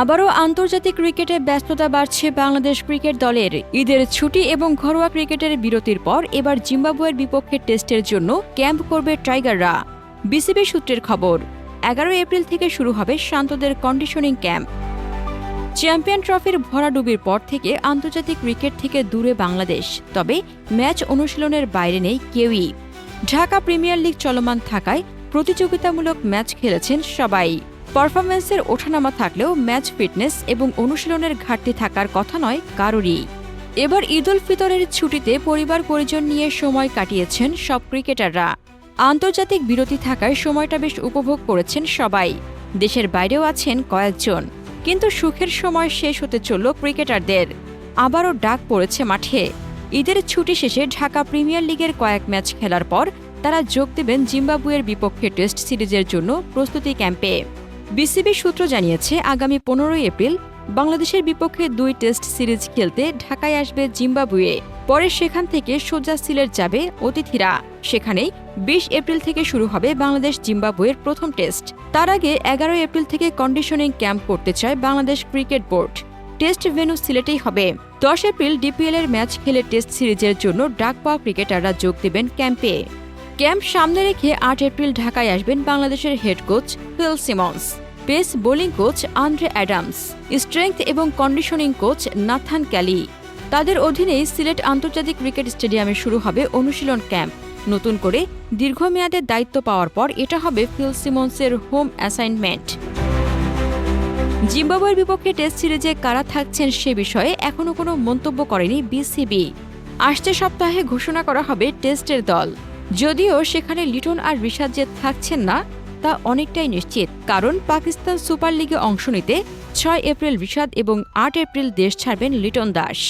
আবারও আন্তর্জাতিক ক্রিকেটে ব্যস্ততা বাড়ছে বাংলাদেশ ক্রিকেট দলের। ঈদের ছুটি এবং ঘরোয়া ক্রিকেটের বিরতির পর এবার জিম্বাবুয়ের বিপক্ষে টেস্টের জন্য ক্যাম্প করবে টাইগাররা। বিসিবি সূত্রের খবর, এগারো এপ্রিল থেকে শুরু হবে শান্তদের কন্ডিশনিং ক্যাম্প। চ্যাম্পিয়ন ট্রফির ভরাডুবির পর থেকে আন্তর্জাতিক ক্রিকেট থেকে দূরে বাংলাদেশ, তবে ম্যাচ অনুশীলনের বাইরে নেই কেউই। ঢাকা প্রিমিয়ার লিগ চলমান থাকায় প্রতিযোগিতামূলক ম্যাচ খেলেছেন সবাই। পারফরম্যান্সের ওঠানামা থাকলেও ম্যাচ ফিটনেস এবং অনুশীলনের ঘাটতি থাকার কথা নয় কারোরই। এবার ঈদ উল ফিতরের ছুটিতে পরিবার পরিজন নিয়ে সময় কাটিয়েছেন সব ক্রিকেটাররা। আন্তর্জাতিক বিরতি থাকায় সময়টা বেশ উপভোগ করেছেন সবাই। দেশের বাইরেও আছেন কয়েকজন। কিন্তু সুখের সময় শেষ হতে চলল ক্রিকেটারদের। আবারও ডাক পড়েছে মাঠে। ঈদের ছুটি শেষে ঢাকা প্রিমিয়ার লিগের কয়েক ম্যাচ খেলার পর তারা যোগ দেবেন জিম্বাবুয়ের বিপক্ষে টেস্ট সিরিজের জন্য প্রস্তুতি ক্যাম্পে। বিসিবি সূত্র জানিয়েছে, আগামী পনেরোই এপ্রিল বাংলাদেশের বিপক্ষে দুই টেস্ট সিরিজ খেলতে ঢাকায় আসবে জিম্বাবুয়ে। পরে সেখান থেকে সোজা সিলেট যাবে অতিথিরা। সেখানেই বিশ এপ্রিল থেকে শুরু হবে বাংলাদেশ জিম্বাবুয়ের প্রথম টেস্ট। তার আগে এগারো এপ্রিল থেকে কন্ডিশনিং ক্যাম্প করতে চায় Bangladesh cricket board. Test venue সিলেটেই হবে। দশ এপ্রিল ডিপিএল এর ম্যাচ খেলে টেস্ট সিরিজের জন্য ডাক পাওয়া ক্রিকেটাররা যোগ দেবেন ক্যাম্পে। ক্যাম্প সামনে রেখে আট এপ্রিল ঢাকায় আসবেন বাংলাদেশের head coach Phil Simmons. Pace bowling coach Andre Adams, strength এবং কন্ডিশনিং কোচ নাথান ক্যালি। তাদের অধীনেই সিলেট আন্তর্জাতিক ক্রিকেট স্টেডিয়ামে শুরু হবে অনুশীলন ক্যাম্প। নতুন করে দীর্ঘমেয়াদের দায়িত্ব পাওয়ার পর এটা হবে ফিল সিমন্সের হোম অ্যাসাইনমেন্ট। জিম্বাবুয়ের বিপক্ষে টেস্ট সিরিজে কারা থাকছেন সে বিষয়ে এখনও কোনো মন্তব্য করেনি বিসিবি। আসছে সপ্তাহে ঘোষণা করা হবে টেস্টের দল। যদিও সেখানে লিটন আর রিশাদ যে থাকছেন না তা অনেকটাই নিশ্চিত, কারণ পাকিস্তান সুপার লিগে অংশ নিতে ছয় এপ্রিল রিশাদ এবং আট এপ্রিল দেশ ছাড়বেন লিটন দাস।